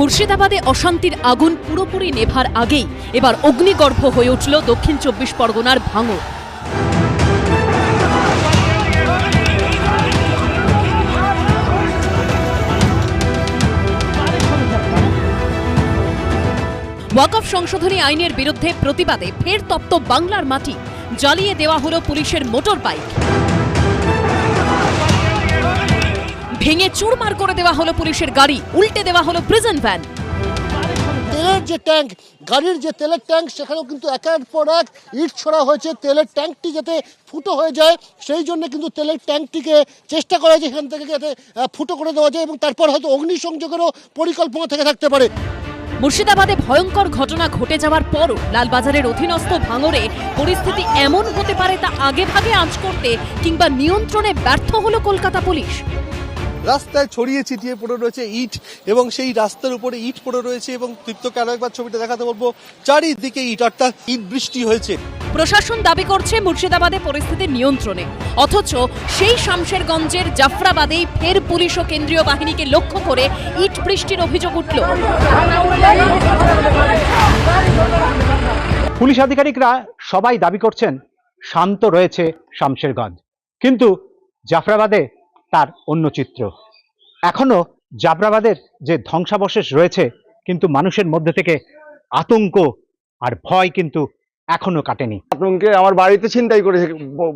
মুর্শিদাবাদে অশান্তির আগুন পুরোপুরি নেভার আগেই এবার অগ্নিগর্ভ হয়ে উঠল দক্ষিণ চব্বিশ পরগনার ভাঙর ওয়াকফ সংশোধনী আইনের বিরুদ্ধে প্রতিবাদে ফের তপ্ত বাংলার মাটি, জ্বালিয়ে দেওয়া হলো পুলিশের মোটর বাইক ভেঙে চুরমার করে দেওয়া হলো পুলিশের গাড়ি উল্টে দেওয়া হলো প্রিজন ভ্যান তেলের যে ট্যাঙ্ক গাড়ির যে তেলের ট্যাঙ্ক সেখানেও কিন্তু একের পর এক ইট ছড়া হয়েছে। তেলের ট্যাঙ্কটি যাতে ফুটো হয়ে যায় সেই জন্য কিন্তু তেলের ট্যাঙ্কটিকে চেষ্টা করা হয়েছে এখান থেকে যাতে ফুটো করে দেওয়া যায় এবং তারপর হয়তো অগ্নিসংযোগেরও পরিকল্পনা থেকে থাকতে পারে। মুর্শিদাবাদে ভয়ঙ্কর ঘটনা ঘটে যাওয়ার পরও লালবাজারের অধীনস্থ ভাঙরে পরিস্থিতি এমন হতে পারে তা আগে ভাগে আঁচ করতে কিংবা নিয়ন্ত্রণে ব্যর্থ হলো কলকাতা পুলিশ। রাস্তায় ছড়িয়ে ছিটিয়ে পড়ে রয়েছে ইট এবং সেই রাস্তার উপরে ইট পড়ে রয়েছে এবং তৃপ্তকে আরও একবার ছবিটা দেখাতে বলব চারিদিকে ইট অর্থাৎ ইট বৃষ্টি হয়েছে। প্রশাসন দাবি করছে মুর্শিদাবাদে পরিস্থিতি নিয়ন্ত্রণে অথচ সেই শামশেরগঞ্জের জাফরাবাদেই ফের পুলিশ ও কেন্দ্রীয় বাহিনীকে লক্ষ্য করে ইট বৃষ্টির অভিযোগ উঠল। পুলিশ আধিকারিকরা সবাই দাবি করছেন শান্ত রয়েছে শামশেরগঞ্জ। কিন্তু জাফরাবাদে তার অন্য চিত্র। এখনও জাবরাবাদের যে ধ্বংসাবশেষ রয়েছে, কিন্তু মানুষের মধ্যে থেকে আতঙ্ক আর ভয় কিন্তু এখনও কাটেনি। আতঙ্কে আমার বাড়িতে ছিনতাই করেছে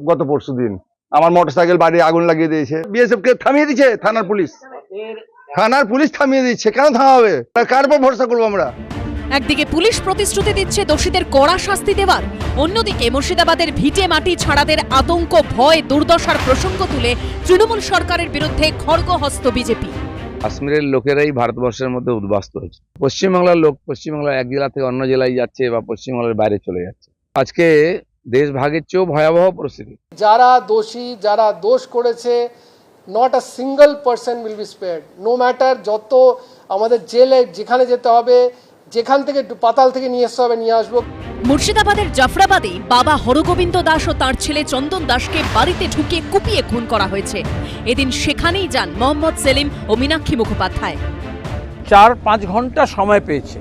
গত পরশু দিন। আমার মোটরসাইকেল বাড়ি আগুন লাগিয়ে দিয়েছে। বিএসএফ কে থামিয়ে দিয়েছে থানার পুলিশ। থানার পুলিশ থামিয়ে দিচ্ছে। কেন থামাবে? কার উপর ভরসা করব আমরা? একদিকে পুলিশ প্রতিশ্রুতি দিচ্ছে দোষীদের কড়া শাস্তি দেওয়ার অন্যদিকে মুর্শিদাবাদের ভিটে মাটি ছাড়াদের আতঙ্ক ভয় দুর্দশার প্রসঙ্গ তুলে তৃণমূল সরকারের বিরুদ্ধে খড়গহস্ত বিজেপি। কাশ্মীরের লোকেরাই ভারতবর্ষের মধ্যে উদ্বাস্ত হয়েছে। পশ্চিমবাংলার লোক পশ্চিমবাংলার এক জেলা থেকে অন্য জেলায় যাচ্ছে বা পশ্চিমবাংলার বাইরে চলে যাচ্ছে। আজকে দেশ ভাগের চেয়েও ভয়াবহ পরিস্থিতি। যারা দোষী যারা দোষ করেছে not a single person will be spared no matter যত আমাদের জেলে যেখানে যেতে হবে যেখান থেকে পাতাল থেকে নিয়ে আসতে হবে নিয়ে আসব। মুর্শিদাবাদের জাফরাবাদে বাবা হরগোবিন্দ দাস ও তার ছেলে চন্দন দাসকে বাড়িতে ঢুকিয়ে কুপিয়ে খুন করা হয়েছে। এদিন সেখানেই যান মোহাম্মদ সেলিম ও মীনাক্ষী মুখোপাধ্যায়। চার পাঁচ ঘণ্টা সময় পেয়েছে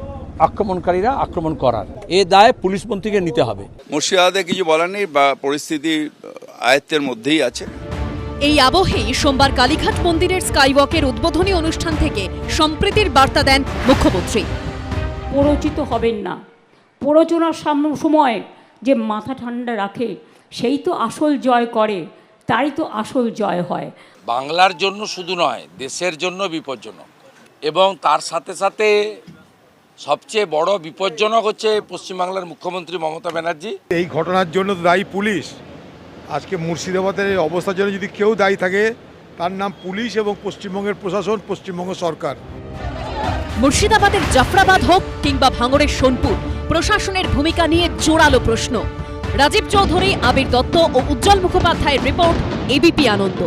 আক্রমণকারীরা আক্রমণ করার। এ দায় পুলিশ মন্ত্রীকে নিতে হবে। মুর্শিদাবাদে কিছু বলার নেই বা পরিস্থিতি আয়ত্তের মধ্যেই আছে। এই আবহেই সোমবার কালীঘাট মন্দিরের স্কাইওয়াকের উদ্বোধনী অনুষ্ঠান থেকে সম্প্রীতির বার্তা দেন মুখ্যমন্ত্রী। প্ররোচিত হবেন না। প্ররোচনার সাম- সময় যে মাথা ঠান্ডা রাখে সেই তো আসল জয় করে তারই তো আসল জয় হয়। বাংলার জন্য শুধু নয় দেশের জন্য বিপজ্জনক। এবং তার সাথে সাথে সবচেয়ে বড় বিপজ্জনক হচ্ছে পশ্চিমবাংলার মুখ্যমন্ত্রী মমতা ব্যানার্জি। এই ঘটনার জন্য তো দায়ী পুলিশ। আজকে মুর্শিদাবাদের এই অবস্থার জন্য যদি কেউ দায়ী থাকে তার নাম পুলিশ এবং পশ্চিমবঙ্গের প্রশাসন পশ্চিমবঙ্গ সরকার। মুর্শিদাবাদের জাফরাবাদ হোক কিংবা ভাঙড়ের সোনপুর, প্রশাসনের ভূমিকা নিয়ে জোরালো প্রশ্ন। রাজীব চৌধুরী, আবির দত্ত ও উজ্জ্বল মুখোপাধ্যায়ের রিপোর্ট এবিপি আনন্দ।